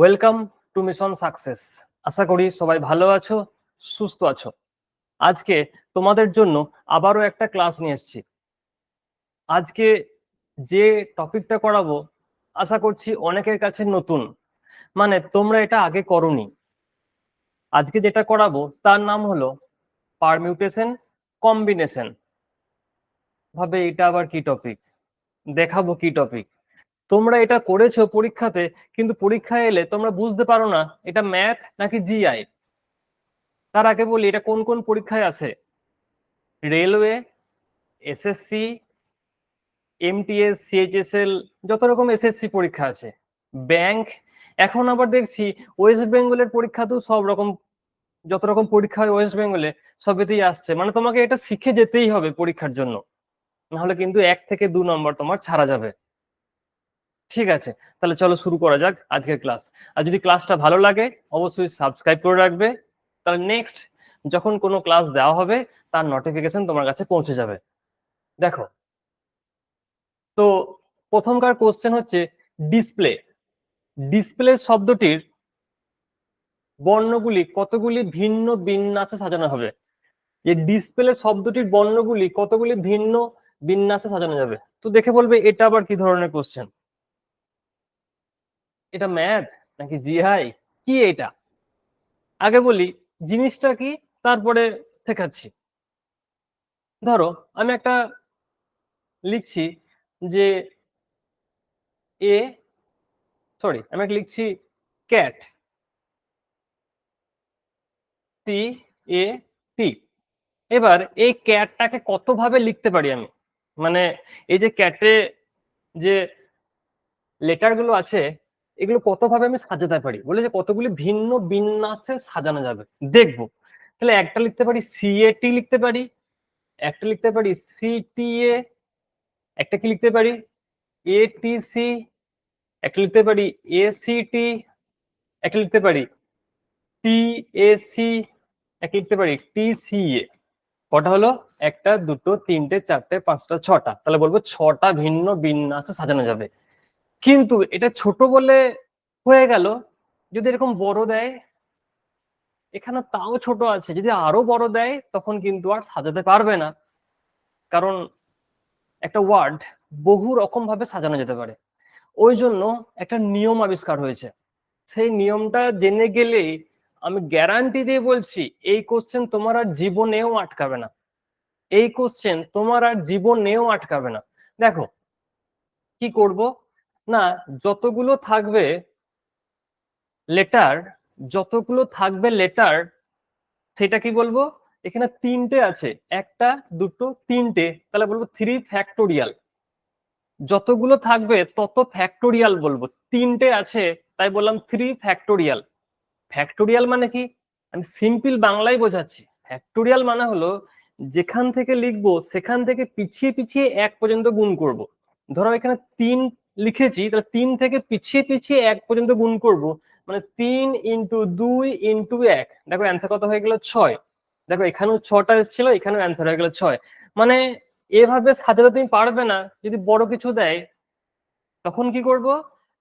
Welcome to mission success আশা করি সবাই ভালো আছো, সুস্থ আছো। আজকে তোমাদের জন্য আবারও একটা ক্লাস নিয়ে এসেছি। আজকে যে টপিকটা করাবো, আশা করছি অনেকের কাছে নতুন। মানে তোমরা এটা আগে করনি। আজকে যেটা করাবো, তার নাম হলো পারমিউটেশন কম্বিনেশন ভাবে এটা আবার কি টপিক দেখাবো কি টপিক তোমরা এটা করেছ পরীক্ষাতে, কিন্তু পরীক্ষায় এলে তোমরা বুঝতে পারো না, এটা ম্যাথ নাকি জিআই তার আগে বলি, এটা কোন কোন পরীক্ষায় আছে? রেলওয়ে এসএসসি এমটিএস সিএইচএসএল যত রকম এসএসসি পরীক্ষা আছে। ব্যাংক এখন আবার দেখছি ওয়েস্ট বেঙ্গলের পরীক্ষাতেও সব রকম, যত রকম পরীক্ষা হয় ওয়েস্ট বেঙ্গলে সবেতেই আসছে। মানে তোমাকে এটা শিখে যেতেই হবে পরীক্ষার জন্য। নাহলে কিন্তু এক থেকে দু নম্বর তোমার ছাড়া যাবে। ঠিক আছে, তাহলে চলো শুরু করা যাক আজকের ক্লাস আর যদি ক্লাসটা ভালো লাগে, অবশ্যই সাবস্ক্রাইব করে রাখবে। তাহলে নেক্সট যখন কোনো ক্লাস দেওয়া হবে, তার নোটিফিকেশন তোমার কাছে পৌঁছে যাবে। দেখো, তো প্রথমকার কোশ্চেন হচ্ছে ডিসপ্লে ডিসপ্লে শব্দটির বর্ণগুলি কতগুলি ভিন্ন বিন্যাসে সাজানো হবে? যে ডিসপ্লে শব্দটির বর্ণগুলি কতগুলি ভিন্ন বিন্যাসে সাজানো যাবে? তো দেখে বলবে এটা আবার কি ধরনের কোশ্চেন এটা ম্যাথ নাকি জিআই কি এটা? আগে বলি, জিনিসটা কি তারপরে শেখাচ্ছি। ধরো, আমি একটা লিখছি যে এ সরি আমি একটা লিখছি ক্যাট টি এ টি এবার এই ক্যাটটাকে কতভাবে লিখতে পারি আমি? মানে এই যে ক্যাটে যে লেটারগুলো আছে এগুলো কতভাবে আমি সাজাতে পারি? বলে যে কতগুলি ভিন্ন বিন্যাসে সাজানো যাবে। দেখব। তাহলে একটা লিখতে পারি সিএটি লিখতে পারি, একটা লিখতে পারি সিটিএ একটা কি লিখতে পারি? এটিসি একটা লিখতে পারি এসিটি একটা লিখতে পারি টিএসি একটা লিখতে পারি টিসিএ কটা হলো? একটা, দুটো, তিনটে, চারটে, পাঁচটা, ছটা। তাহলে বলব ছটা ভিন্ন বিন্যাসে সাজানো যাবে। কিন্তু এটা ছোট বলে হয়ে গেল, যদি এরকম বড় দেয় এখানে তাও ছোট আছে, যদি আরও বড় দেয়, তখন কিন্তু আর সাজাতে পারবে না। কারণ একটা ওয়ার্ড বহু রকম ভাবে সাজানো যেতে পারে। ওই জন্য একটা নিয়ম আবিষ্কার হয়েছে। সেই নিয়মটা জেনে গেলেই আমি গ্যারান্টি দিয়ে বলছি, এই কোশ্চেন তোমার আর জীবনেও আটকাবে না। এই কোশ্চেন তোমার আর জীবনেও আটকাবে না। দেখো, কি করব? না, যতগুলো থাকবে লেটার যতগুলো থাকবে লেটার সেটা কি বলব? এখানে তিনটে আছে, একটা, দুটো, তিনটে, তাহলে বলব থ্রি ফ্যাক্টোরিয়াল যতগুলো থাকবে, তত ফ্যাক্টোরিয়াল বলব। তিনটে আছে, তাই বললাম থ্রি ফ্যাক্টোরিয়াল ফ্যাক্টোরিয়াল মানে কি? আমি সিম্পল বাংলায় বোঝাচ্ছি। ফ্যাক্টোরিয়াল মানে হলো যেখান থেকে লিখব, সেখান থেকে পিছিয়ে পিছিয়ে এক পর্যন্ত গুণ করব। ধরো এখানে তিন লিখেছি, তাহলে তিন থেকে পিছিয়ে পিছিয়ে এক পর্যন্ত গুণ করব। মানে তিন ইন্টু দুই ইন্টু এক। দেখো অ্যান্সার কত হয়ে গেল? ছয়। দেখো এখানেও ছটা এসেছিল, এখানেও অ্যান্সার হয়ে গেল ছয়। মানে এভাবে সাজাতে তুমি পারবে না। যদি বড় কিছু দেয়, তখন কি করব?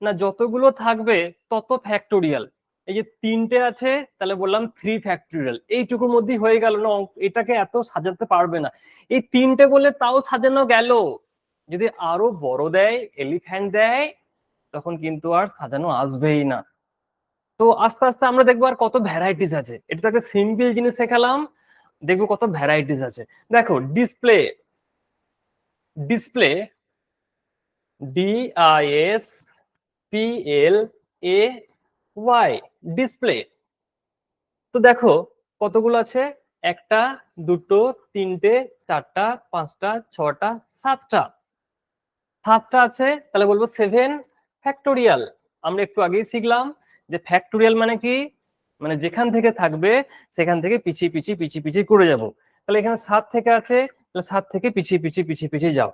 না, যতগুলো থাকবে, তত ফ্যাক্টোরিয়াল এই যে তিনটে আছে, তাহলে বললাম থ্রি ফ্যাক্টোরিয়াল এইটুকুর মধ্যেই হয়ে গেল। না, এটাকে এত সাজাতে পারবে না। এই তিনটে বলে তাও সাজানো গেল। যদি আরও বড় দেয় এলিফ্যান্ট দেয়, তখন কিন্তু আর সাজানো আসবেই না। তো আস্তে আস্তে আমরা দেখব আর কত ভ্যারাইটিস আছে। এটা তো একটা সিম্পল জিনিস শেখালাম, দেখব কত ভ্যারাইটিস আছে। দেখো display display D I S P L A Y display তো দেখো, কতগুলো আছে? একটা, দুটো, তিনটে, চারটা, পাঁচটা, ছটা, সাতটা। সাতটা আছে, তাহলে বলব সেভেন ফ্যাক্টোরিয়াল আমরা একটু আগেই শিখলাম যে ফ্যাক্টোরিয়াল মানে কি? মানে যেখান থেকে থাকবে, সেখান থেকে পিছিয়ে পিছিয়ে পিছিয়ে পিছিয়ে করে যাব। তাহলে এখানে সাত থেকে আছে, তাহলে সাত থেকে পিছিয়ে পিছিয়ে পিছিয়ে পিছিয়ে যাও।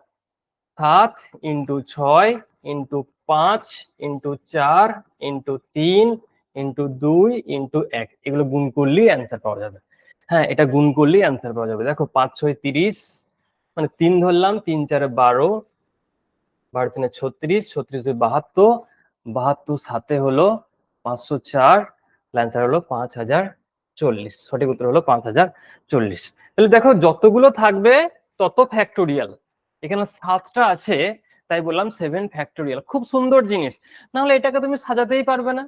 সাত ইন্টু ছয় ইন্টু পাঁচ ইন্টু চার ইন্টু তিন ইন্টু দুই ইন্টু এক। এগুলো গুণ করলেই অ্যান্সার পাওয়া যাবে। হ্যাঁ এটা গুণ করলেই অ্যান্সার পাওয়া যাবে। দেখো পাঁচ, ছয়, তিরিশ মানে তিন ধরলাম, তিন, চারে বারো বারো তিনে ছত্রিশ ছত্রিশ বাহাত্তর বাহাত্তর সাথে হলো পাঁচশো চার অ্যান্সার হলো পাঁচ হাজার চল্লিশ। সঠিক উত্তর হলো পাঁচ হাজার চল্লিশ। তাহলে দেখো যতগুলো থাকবে তত ফ্যাক্টোরিয়াল এখানে সাতটা আছে, তাই বললাম সেভেন ফ্যাক্টোরিয়াল খুব সুন্দর জিনিস। নাহলে এটাকে তুমি সাজাতেই পারবে না।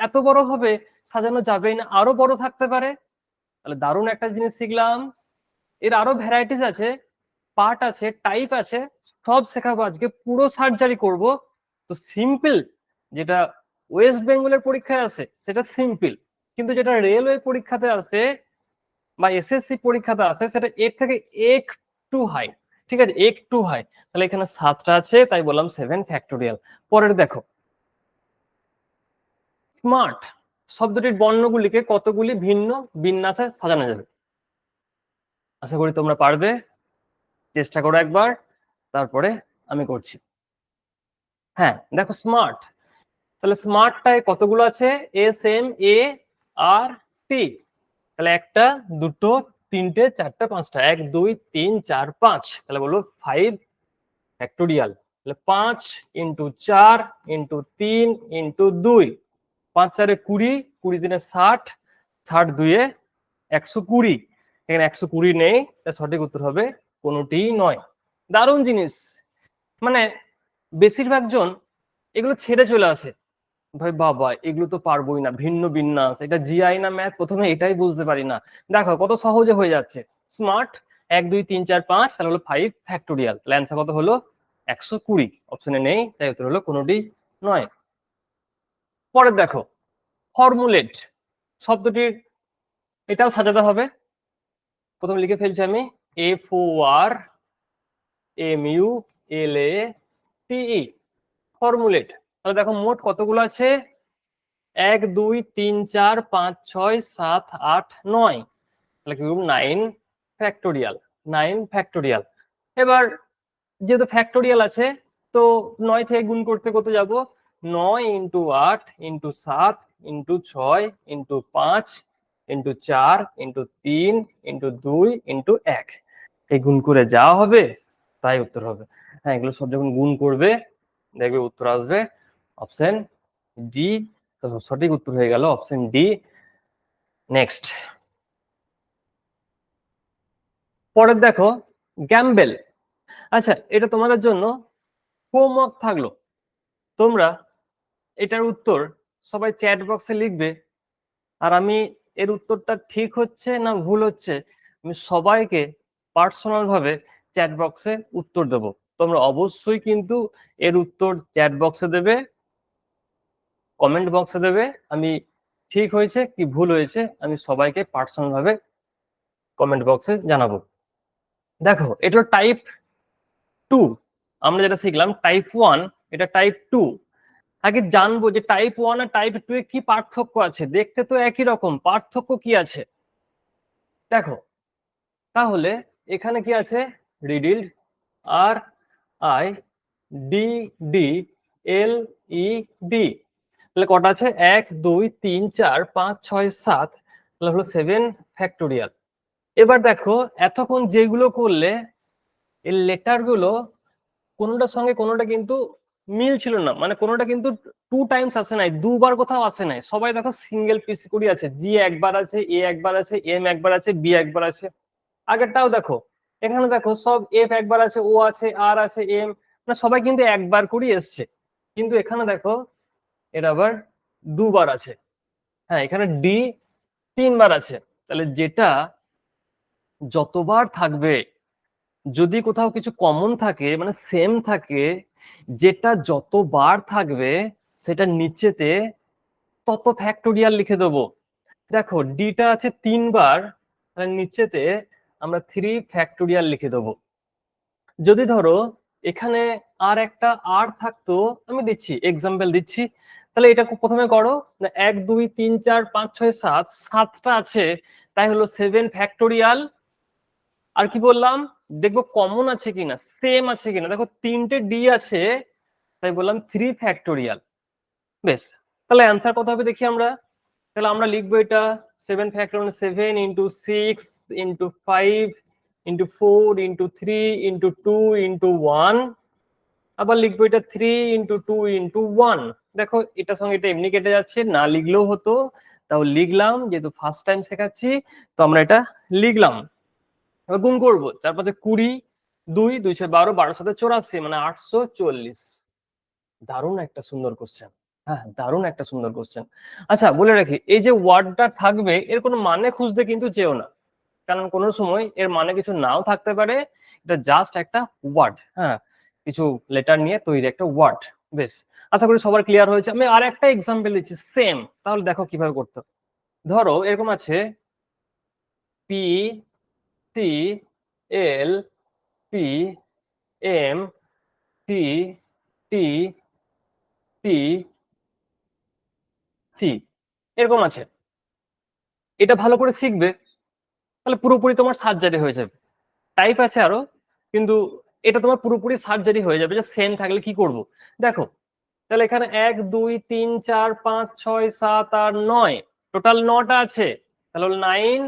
এত বড় হবে, সাজানো যাবেই না। আরও বড় থাকতে পারে। তাহলে দারুণ একটা জিনিস শিখলাম। এর আরও ভ্যারাইটিস আছে। পার্ট আছে টাইপ আছে। সব শেখাবো, আজকে পুরো সার্জারি করব। তো সিম্পল যেটা ওয়েস্ট বেঙ্গলের পরীক্ষায় আছে, সেটা সিম্পল কিন্তু যেটা রেলওয়ে পরীক্ষাতে আছে বা এসএসসি পরীক্ষাতে আছে, সেটা এর থেকে একটু হাই ঠিক আছে একটু হাই তাহলে এখানে সাতটা আছে, তাই বললাম সেভেন ফ্যাক্টোরিয়াল পরের দেখো। স্মার্ট শব্দটির বর্ণগুলিকে কতগুলি ভিন্ন বিন্যাসে সাজানো যাবে? আশা করি তোমরা পারবে। চেষ্টা করো একবার। তারপরে আমি করছি। হ্যাঁ দেখো স্মার্ট তাহলে স্মার্টটায় কতগুলো আছে? এস এম এ আর টি তাহলে একটা, দুটো, তিনটে, চারটা, পাঁচটা। এক, দুই, তিন, চার, পাঁচ। তাহলে বলো ফাইভ ফ্যাক্টোরিয়াল তাহলে পাঁচ ইন্টু চার ইন্টু তিন ইন্টু দুই। পাঁচ চারে কুড়ি কুড়ি দিনে ষাট ষাট দুইয়ে একশো কুড়ি। এখানে একশো কুড়ি নেই সঠিক উত্তর হবে কোনোটিই নয়। দারুণ জিনিস। মানে বেশিরভাগ জন এগুলো ছেড়ে চলে আসে। ভাই বাবা, এগুলো তো পারবোই না, ভিন্ন বিন্যাস, এটা জিআই না ম্যাথ প্রথমে এটাই বুঝতে পারি না। দেখো, কত সহজে হয়ে যাচ্ছে। স্মার্ট এক, দুই, তিন, চার, পাঁচ, তাহলে হলো ফাইভ ফ্যাক্টোরিয়াল অ্যান্সার কত হলো? একশো কুড়ি। অপশনে নেই, তাই উত্তর হলো কোনোটি নয়। পরে দেখো ফর্মুলেট শব্দটির এটাও সাজাতে হবে। প্রথম লিখে ফেলছি আমি F O R M U L A T E formulate তাহলে দেখো মোট কতগুলো আছে? এক, দুই, তিন, চার, পাঁচ, ছয়, সাত, আট, নয়। তাহলে কি নাইন ফ্যাক্টোরিয়াল নাইন ফ্যাক্টোরিয়াল এবার যেহেতু ফ্যাক্টোরিয়াল আছে, তো নয় থেকে গুণ করতে কত যাব? নয় ইন্টু আট ইন্টু সাত ইন্টু ছয় ইন্টু পাঁচ ইন্টু চার ইন্টু তিন ইন্টু দুই ইন্টু এক। এই গুণ করে যাওয়া হবে তাই উত্তর হবে। হ্যাঁ এগুলো সব যখন গুণ করবে, দেখবে উত্তর আসবে অপশন ডি সঠিক উত্তর হয়ে গেল অপশন ডি নেক্সট পরের দেখো গ্যাম্বেল আচ্ছা এটা তোমাদের জন্য হোমওয়ার্ক থাকল। তোমরা এটার উত্তর সবাই চ্যাট বক্সে লিখবে। আর আমি এর উত্তরটা ঠিক হচ্ছে না ভুল হচ্ছে? আমি সবাইকে পার্সোনাল ভাবে চ্যাট বক্সে উত্তর দেব। তোমরা অবশ্যই কিন্তু এর উত্তর চ্যাট বক্সে দেবে কমেন্ট বক্সে দেবে, আমি ঠিক হয়েছে কি ভুল হয়েছে আমি সবাইকে পার্সোনাল ভাবে কমেন্ট বক্সে জানাব। দেখো, এটা টাইপ টু আমরা যেটা শিখলাম টাইপ ওয়ান এটা টাইপ টু আগে জানব যে টাইপ ওয়ান আর টাইপ টু এ কি পার্থক্য আছে, দেখতে তো একই রকম, পার্থক্য কি আছে? দেখো, তাহলে এখানে কি আছে? Riddled R I D D L E D তাহলে কটা আছে? এক, দুই, তিন, চার, পাঁচ, ছয়, সাত, তাহলে হলো সেভেন ফ্যাক্টোরিয়াল এবার দেখো, এতক্ষণ যেগুলো করলে, এই লেটারগুলো কোনোটার সঙ্গে কোনোটা কিন্তু মিল ছিল না। মানে কোনোটা কিন্তু টু টাইমস আসে নাই, দুবার কোথাও আসে নাই। সবাই দেখো সিঙ্গেল পিস করি আছে। জি একবার আছে এ একবার আছে এম একবার আছে বি একবার আছে। আগেরটাও দেখো এখানে দেখো সব এফ একবার আছে ও আছে আর আছে এম মানে সবাই কিন্তু একবার করেই এসছে। কিন্তু এখানে দেখো এটা আবার দুবার আছে। হ্যাঁ এখানে ডি তিনবার আছে। তাহলে যেটা যতবার থাকবে, যদি কোথাও কিছু কমন থাকে মানে সেম থাকে, যেটা যতবার থাকবে, সেটা নিচেতে তত ফ্যাক্টোরিয়াল লিখে দেবো। দেখো ডিটা আছে তিনবার নিচেতে আমরা থ্রি ফ্যাক্টোরিয়াল লিখে দেবো। যদি ধরো, এখানে আর একটা আর থাকতো, আমি দিচ্ছি এক্সাম্পল দিচ্ছি, তাহলে এটা প্রথমে করো এক, দুই, তিন, চার, পাঁচ, ছয়, সাত, সাতটা আছে, তাই হলো সেভেন ফ্যাক্টোরিয়াল আর কি বললাম, দেখব কমন আছে কিনা সেম আছে কিনা, দেখো তিনটে ডি আছে, তাই বললাম থ্রি ফ্যাক্টোরিয়াল বেশ, তাহলে অ্যান্সার কত হবে দেখি আমরা, তাহলে আমরা লিখব এটা seven factorial seven into six into five into four into three into two into one আবার লিখব এটা three into two into one দেখো, এটার সঙ্গে এটা এমনি কেটে যাচ্ছে, না লিখলেও হতো। তাও লিখলাম, যেহেতু ফার্স্ট টাইম শেখাচ্ছি, তো আমরা এটা লিখলাম। এবার গুণ করব, চার পাঁচে কুড়ি, দুই দুইশো বারো বারোর সাথে চৌরাশি মানে আটশো চল্লিশ। দারুণ একটা সুন্দর কোশ্চেন হ্যাঁ দারুণ একটা সুন্দর কোশ্চেন আচ্ছা বলে রাখি, এই যে ওয়ার্ডটা থাকবে, এর কোনো মানে খুঁজতে কিন্তু চেও না। কারণ কোনো সময় এর মানে কিছু নাও থাকতে পারে। এটা জাস্ট একটা ওয়ার্ড হ্যাঁ? কিছু লেটার নিয়ে তৈরি একটা ওয়ার্ড বেশ। আশা করি সবার ক্লিয়ার হয়েছে। আমি আর একটা এক্সাম্পল দিচ্ছি সেম তাহলে দেখো কীভাবে করতে ধরো, এরকম আছে P T L P M T T T C এরকম আছে। এটা ভালো করে শিখবে। তাহলে পুরোপুরি তোমার সার্জারি হয়ে যাবে। টাইপ আছে আরও, কিন্তু এটা তোমার পুরোপুরি সার্জারি হয়ে যাবে যে সেম থাকলে কি করব? দেখো, তাহলে এখানে এক, দুই, তিন, চার, পাঁচ, ছয়, সাত, আট, নয় টোটাল নটা আছে। তাহলে হলো নাইন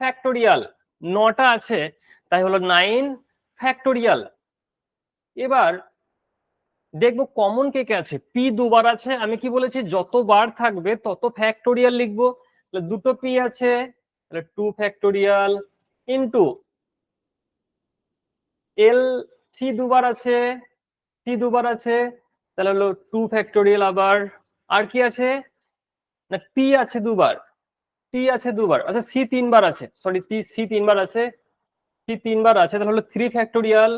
ফ্যাক্টোরিয়াল নটা আছে, তাই হলো নাইন ফ্যাক্টোরিয়াল এবার দেখব কমন কে কে আছে। পি দুবার আছে, আমি কি বলেছি? যতবার থাকবে তত ফ্যাক্টোরিয়াল লিখব। তাহলে দুটো পি আছে তাহলে two factorial into L C দুবার আছে সি দুবার আছে, তাহলে হলো টু ফ্যাক্টোরিয়াল আবার, আর কি আছে? না টি আছে দুবার টি আছে দুবার আচ্ছা সি তিনবার আছে সরি টি সি তিনবার আছে সি তিনবার আছে, তাহলে হলো থ্রি ফ্যাক্টোরিয়াল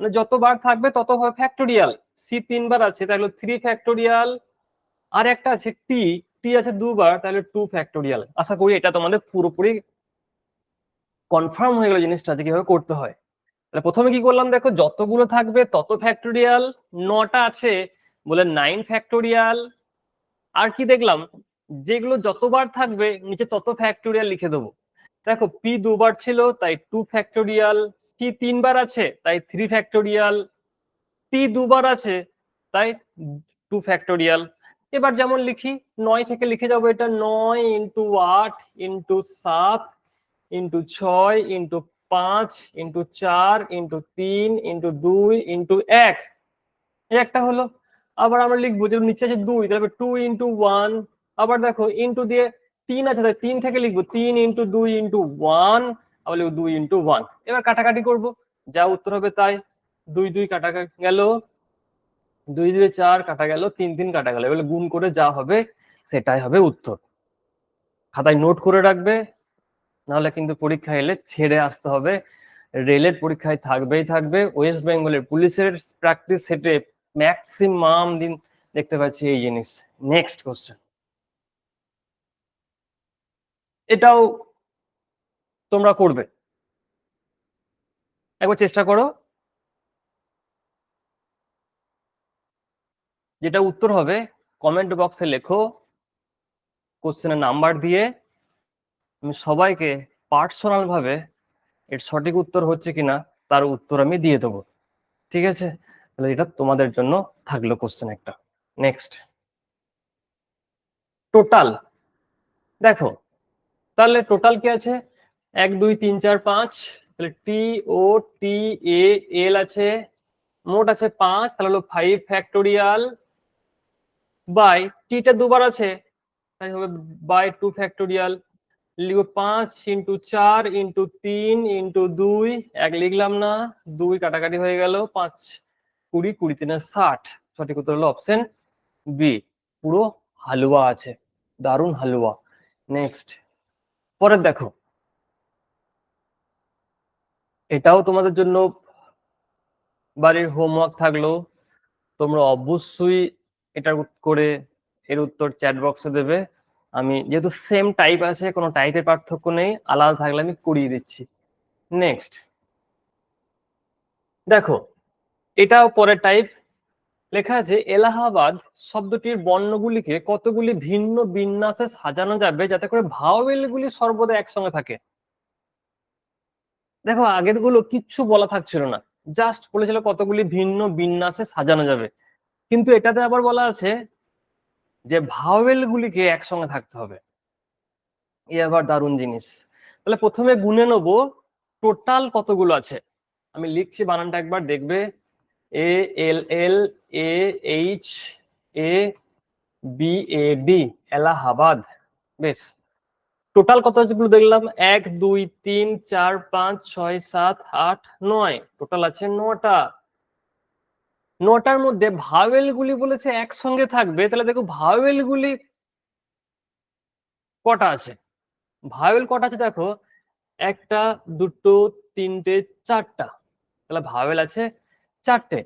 মানে যতবার থাকবে তত হবে ফ্যাক্টোরিয়াল সি তিনবার আছে, তাহলে থ্রি ফ্যাক্টোরিয়াল আর একটা আছে টি টি আছে দুবার, তাহলে টু ফ্যাক্টোরিয়াল আশা করি এটা তোমাদের পুরোপুরি কনফার্ম হয়ে গেল জিনিসটা যে কীভাবে করতে হয়। তাহলে প্রথমে কি করলাম দেখো, যতগুলো থাকবে তত ফ্যাক্টোরিয়াল নটা আছে, বলে নাইন ফ্যাক্টোরিয়াল আর কি দেখলাম, যেগুলো যতবার থাকবে, নিচে তত ফ্যাক্টোরিয়াল লিখে দেবো। দেখো পি দুবার ছিল, তাই টু ফ্যাক্টোরিয়াল সি তিনবার আছে, তাই থ্রি ফ্যাক্টোরিয়াল টি দুবার আছে, তাই টু ফ্যাক্টোরিয়াল এবার যেমন লিখি, নয় থেকে লিখে যাব এটা, নয় ইন্টু আট ইন্টু সাত ইন্টু ছয় ইন্টু পাঁচ ইন্টু চার ইন্টু তিন ইন্টু দুই ইন্টু এক। একটা হলো। আবার আমরা লিখব যে নিচে আছে দুই, তাহলে টু ইন্টু ওয়ান আবার দেখো ইন্টু দিয়ে তিন আছে তাই তিন থেকে লিখব, তিন ইন্টু দুই ইন্টু ওয়ান আবার লিখব দুই ইন্টু ওয়ান এবার কাটাকাটি করব, যা উত্তর হবে তাই। দুই দুই কাটা গেল। দুই দুই চার কাটা গেল, তিন তিন কাটা গেল। এবার গুণ করে যা হবে, সেটাই হবে উত্তর। খাতায় নোট করে রাখবে, নাহলে কিন্তু পরীক্ষা এলে ছেড়ে আসতে হবে। রেলের পরীক্ষায় থাকবেই থাকবে। ওয়েস্ট বেঙ্গলের পুলিশের প্র্যাকটিস সেটে ম্যাক্সিমাম দিন দেখতে পাচ্ছি এই জিনিস। Next question. এটাও তোমরা করবে। একবার চেষ্টা করো। যেটা উত্তর হবে কমেন্ট বক্সে লেখো কোশ্চেনের নাম্বার দিয়ে। আমি সবাইকে পার্সোনাল ভাবে এর সঠিক উত্তর হচ্ছে কিনা, তার উত্তর আমি দিয়ে দেবো। ঠিক আছে? তাহলে এটা তোমাদের জন্য থাকল কোশ্চেন একটা। নেক্সট টোটাল দেখো, তাহলে টোটাল কি আছে? এক, দুই, তিন, চার, পাঁচ। তাহলে টি ও টি এল আছে। মোট আছে পাঁচ, তাহলে হলো ফাইভ ফ্যাক্টোরিয়াল বাই টিটা দুবার আছে। তাই হবে বাই টু ফ্যাক্টোরিয়াল। লিখব পাঁচ ইন্টু চার ইন্টু তিন ইন্টু দুই। এক লিখলাম না, দুই কাটাকাটি হয়ে গেল, পাঁচ কুড়ি কুড়ি তিনে ষাট। সঠিক উত্তর হলো অপশন বি পুরো হালুয়া আছে, দারুণ হালুয়া। নেক্সট পরের দেখো। এটাও তোমাদের জন্য বাড়ির হোমওয়ার্ক থাকল। তোমরা অবশ্যই এটা করে এর উত্তর চ্যাট বক্সে দেবে। আমি যেহেতু সেম টাইপ আছে, কোনো টাইপের পার্থক্য নেই, আলাদা থাকলে আমি করিয়ে দিচ্ছি। নেক্সট দেখো, এটাও পরের টাইপ লেখা আছে, এলাহাবাদ শব্দটির বর্ণগুলিকে কতগুলি ভিন্ন বিন্যাসে সাজানো যাবে যাতে করে ভাওয়েলগুলি সর্বদা একসঙ্গে থাকে? দেখো আগেরগুলো কিচ্ছু বলা থাকছিল না। জাস্ট বলেছিল কতগুলি ভিন্ন বিন্যাসে সাজানো যাবে। কিন্তু এটাতে আবার বলা আছে যে ভাওয়েল গুলিকে একসঙ্গে থাকতে হবে। এ আবার দারুণ জিনিস। তাহলে প্রথমে গুনে নেব টোটাল কতগুলো আছে? আমি লিখছি, বানানটা একবার দেখবে। A, L L, A, H, A, B, A, D, Allahabad. বেশ। টোটাল কত কতগুলো দেখলাম? এক, দুই, তিন, চার, পাঁচ, ছয়, সাত, আট, নয়। টোটাল আছে নটা। নটার মধ্যে ভাওয়েল গুলি বলেছে একসঙ্গে থাকবে, তাহলে দেখো ভাওয়েল গুলি কটা আছে? ভাওয়েল কটা আছে দেখো, একটা, দুটো, তিনটে, চারটা। তাহলে ভাওয়েল আছে চারটে।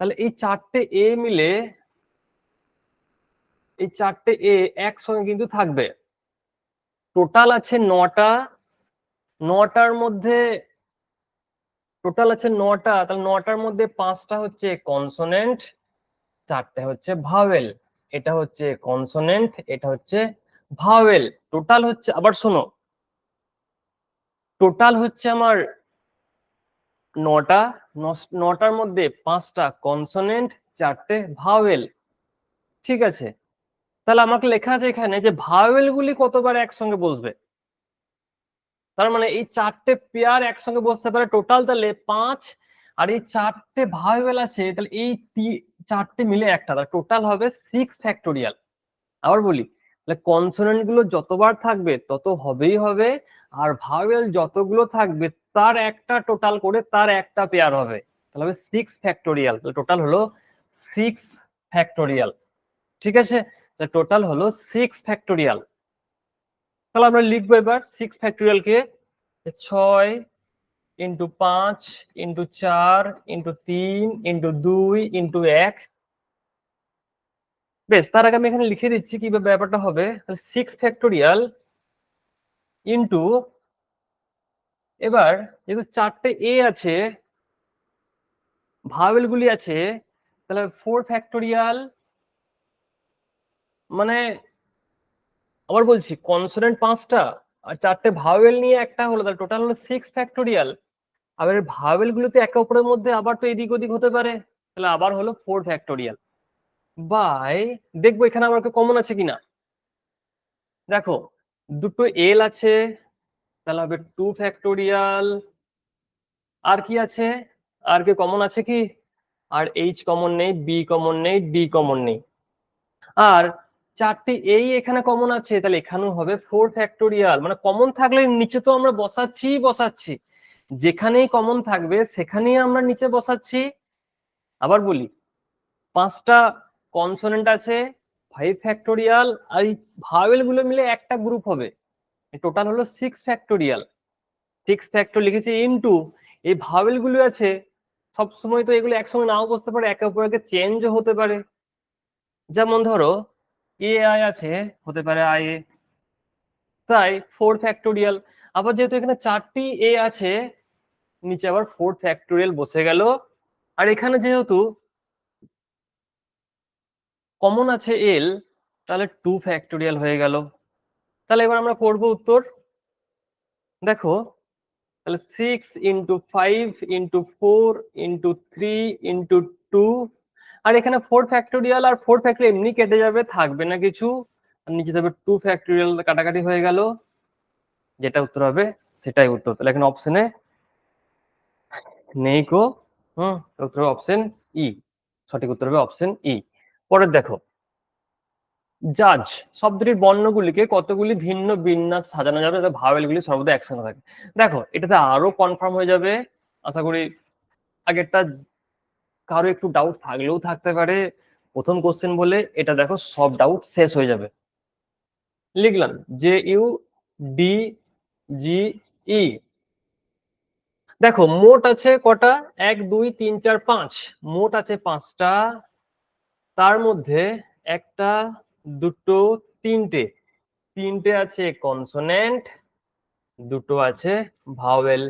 তাহলে এই চারটে এ মিলে এই চারটে এ একসঙ্গে কিন্তু থাকবে। টোটাল আছে নটা, নটার মধ্যে টোটাল আছে নটা, তাহলে নটার মধ্যে পাঁচটা হচ্ছে কনসোনেন্ট চারটে হচ্ছে ভাওয়েল এটা হচ্ছে কনসোনেন্ট এটা হচ্ছে ভাওয়েল টোটাল হচ্ছে, আবার শোনো। টোটাল হচ্ছে আমার নটা নটার মধ্যে পাঁচটা কনসোনেন্ট চারটে ভাওয়েল ঠিক আছে? তাহলে আমাকে লেখা আছে এখানে যে ভাওয়েল গুলি কতবার একসঙ্গে বসবে? তার মানে এই চারটে পেয়ার একসঙ্গে বসতে পারে টোটাল তাহলে পাঁচ আর এই চারটে ভাওয়েল আছে, তাহলে এই চারটে মিলে একটা টোটাল হবে সিক্স ফ্যাক্টোরিয়াল আবার বলি, তাহলে কনসোনেন্টগুলো যতবার থাকবে তত হবেই হবে, আর ভাওয়েল যতগুলো থাকবে তার একটা টোটাল করে তার একটা পেয়ার হবে। তাহলে হবে সিক্স ফ্যাক্টোরিয়াল তাহলে টোটাল হলো সিক্স ফ্যাক্টোরিয়াল ঠিক আছে? টোটাল হলো সিক্স ফ্যাক্টোরিয়াল তাহলে আমরা লিখব এবার সিক্স ফ্যাক্টোরিয়াল কে ছয় ইন্টু পাঁচ ইন্টু চার ইন্টু তিন ইন্টু দুই ইন্টু এক। বেশ, তার আগে আমি এখানে লিখে দিচ্ছি কীভাবে ব্যাপারটা হবে। তাহলে সিক্স ফ্যাক্টোরিয়াল ইন্টু এবার যেহেতু চারটে এ আছে ভাওয়েল গুলি আছে, তাহলে ফোর ফ্যাক্টোরিয়াল মানে আবার বলছি কনসোনেন্ট পাঁচটা আর চারটে ভাওয়েল নিয়ে একটা হলো, তাহলে টোটাল হলো সিক্স ফ্যাক্টোরিয়াল আবার ভাওয়েল গুলোতে একে অপরের মধ্যে আবার তো এদিক ওদিক হতে পারে, তাহলে আবার হলো ফোর ফ্যাক্টোরিয়াল বাই দেখব এখানে আমার কমন আছে কিনা? দেখো, দুটো এল আছে, তাহলে হবে টু ফ্যাক্টোরিয়াল আর কি আছে? আর কি কমন আছে কি? আর এইচ কমন নেই বি কমন নেই ডি কমন নেই। আর চারটি এই এখানে কমন আছে, তাহলে এখানেও হবে ফোর ফ্যাক্টোরিয়াল মানে কমন থাকলে নিচে তো আমরা বসাচ্ছি বসাচ্ছি। যেখানেই কমন থাকবে, সেখানেই আমরা নিচে বসাচ্ছি। আবার বলি, পাঁচটা কনসোনেন্ট আছে ফাইভ ফ্যাক্টোরিয়াল আর এই ভাওয়েলগুলো মিলে একটা গ্রুপ হবে। টোটাল হলো সিক্স ফ্যাক্টোরিয়াল সিক্স ফ্যাক্টর লিখেছি ইনটু এই ভাওয়েলগুলো আছে, সবসময় তো এগুলো একসঙ্গে নাও বসতে পারে, একে অপরকে চেঞ্জও হতে পারে। যেমন ধরো এ আই আছে, হতে পারে আই এ তাই ফোর ফ্যাক্টোরিয়াল আবার যেহেতু এখানে চারটি এ আছে, নিচে আবার ফোর ফ্যাক্টোরিয়াল বসে গেল। আর এখানে যেহেতু কমন আছে এল তাহলে টু ফ্যাক্টোরিয়াল হয়ে গেল। তাহলে এবার আমরা করব উত্তর। দেখো, তাহলে six into five into four into three into two আর এখানে ফোর ফ্যাক্টোরিয়াল আর ফোর ফ্যাক্টরি এমনি কেটে যাবে, থাকবে না কিছু। আর নিচে যাবে টু ফ্যাক্টোরিয়াল কাটাকাটি হয়ে গেল। যেটা উত্তর হবে, সেটাই উত্তর। তাহলে এখানে অপশনে নেই কো হুম উত্তর হবে অপশন ই সঠিক উত্তর হবে অপশন ই পরের দেখো। জাজ শব্দটির বর্ণগুলিকে কতগুলি ভিন্ন বিন্যাস সাজানো যাবে যাতে ভাওয়েলগুলি সর্বদা একসঙ্গে থাকে। দেখো, এটাতে আরও কনফার্ম হয়ে যাবে। আশা করি আগেরটা কারও একটু ডাউট থাকলেও থাকতে পারে। প্রথম কোশ্চেন বলে, এটা দেখো, সব ডাউট শেষ হয়ে যাবে। লিখলাম, J U D G E. দেখো, মোট আছে কটা? এক, দুই, তিন, চার, পাঁচ। মোট আছে পাঁচটা। তার মধ্যে একটা, দুটো, তিনটে। তিনটে আছে কনসোনেন্ট দুটো আছে ভাওয়েল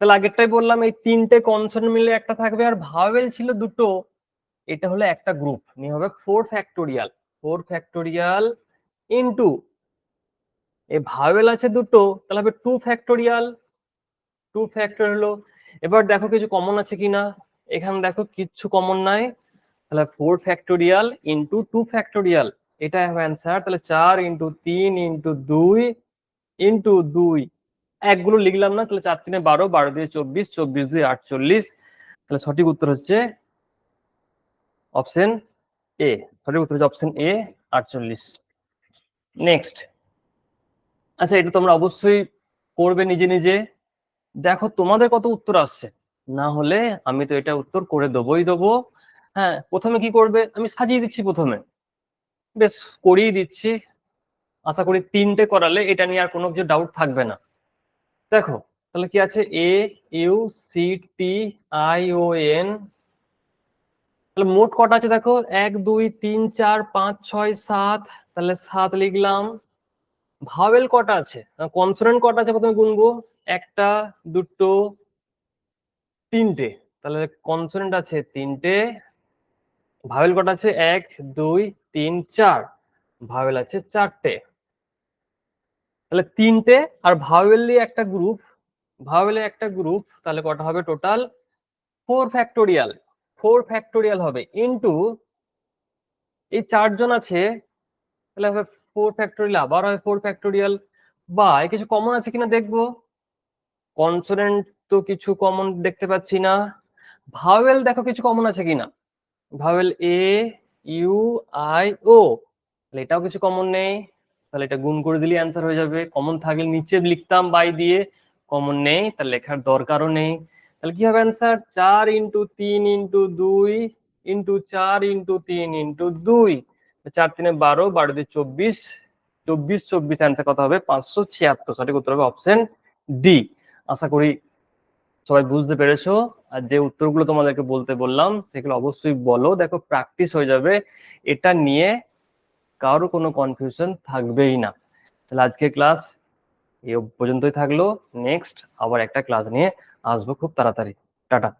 তাহলে আগেরটাই বললাম, এই তিনটে কনসোনেন্ট মিলে একটা থাকবে আর ভাওয়েল ছিল দুটো। এটা হলো একটা গ্রুপ নিয়ে হবে four factorial four factorial into এই ভাওয়েল আছে দুটো, তাহলে হবে টু ফ্যাক্টোরিয়াল টু ফ্যাক্টর হলো, এবার দেখো কিছু কমন আছে কিনা। এখানে দেখো কিচ্ছু কমন নাই। তাহলে four factorial into two factorial এটা হবে অ্যান্সার তাহলে চার ইন্টু তিন ইন্টু দুই ইন্টু দুই। একগুলো লিখলাম না, তাহলে চার তিনে বারো বারো দিয়ে চব্বিশ চব্বিশ দুই আটচল্লিশ। তাহলে সঠিক উত্তর হচ্ছে অপশন এ সঠিক উত্তর হচ্ছে অপশন এ আটচল্লিশ। নেক্সট আচ্ছা এটা তোমরা অবশ্যই করবে নিজে নিজে। দেখো, তোমাদের কত উত্তর আসছে। না হলে আমি তো এটা উত্তর করে দেবোই দেবো। হ্যাঁ প্রথমে কি করবে? আমি সাজিয়ে দিচ্ছি প্রথমে। বেশ, করিয়ে দিচ্ছি। আশা করি তিনটে করালে এটা নিয়ে আর কোনো কিছু ডাউট থাকবে না। দেখো, তাহলে কি আছে? A U C T I O N তাহলে মোট কটা আছে দেখো? এক, দুই, তিন, চার, পাঁচ, ছয়, সাত। তাহলে সাত লিখলাম। ভাওয়েল কটা আছে? কনসোনেন্ট কটা আছে প্রথমে গুনবো? একটা, দুটো, তিনটে। তাহলে কনসোনেন্ট আছে তিনটে। ভাওয়েল কটা আছে? এক, দুই, তিন, চার। ভাওয়েল আছে চারটে। তাহলে তিনটে আর ভাওয়েলি একটা গ্রুপ ভাওয়েলে একটা গ্রুপ তাহলে কটা হবে total four factorial four factorial হবে ইন্টু এই চারজন আছে, তাহলে হবে ফোর ফ্যাক্টোরিয়াল আবার হবে ফোর ফ্যাক্টোরিয়াল বা কিছু কমন আছে কিনা দেখব? কনসোনেন্ট তো কিছু কমন দেখতে পাচ্ছি না। ভাওয়েল দেখো কিছু কমন আছে কিনা? Vowel A U I O এটাও কিছু কমন নেই। তাহলে এটা গুণ করে দিলে অ্যান্সার হয়ে যাবে। কমন থাকলে নিচে লিখতাম বাই দিয়ে কমন নেই, তার লেখার দরকারও নেই। তাহলে কি হবে অ্যান্সার চার ইন্টু তিন ইন্টু দুই ইন্টু চার ইন্টু তিন ইন্টু দুই। চার তিনে বারো বারো দিয়ে চব্বিশ চব্বিশ চব্বিশ অ্যান্সার কত হবে? পাঁচশো ছিয়াত্তর। সঠিক উত্তর হবে অপশন ডি আশা করি সবাই বুঝতে পেরেছ। আর যে উত্তরগুলো তোমাদেরকে বলতে বললাম, সেগুলো অবশ্যই বলো। দেখো প্র্যাকটিস হয়ে যাবে। এটা নিয়ে কারও কোনো কনফিউশন থাকবেই না। তাহলে আজকে ক্লাস এ পর্যন্তই থাকল। নেক্সট আবার একটা ক্লাস নিয়ে আসব খুব তাড়াতাড়ি। টাটা।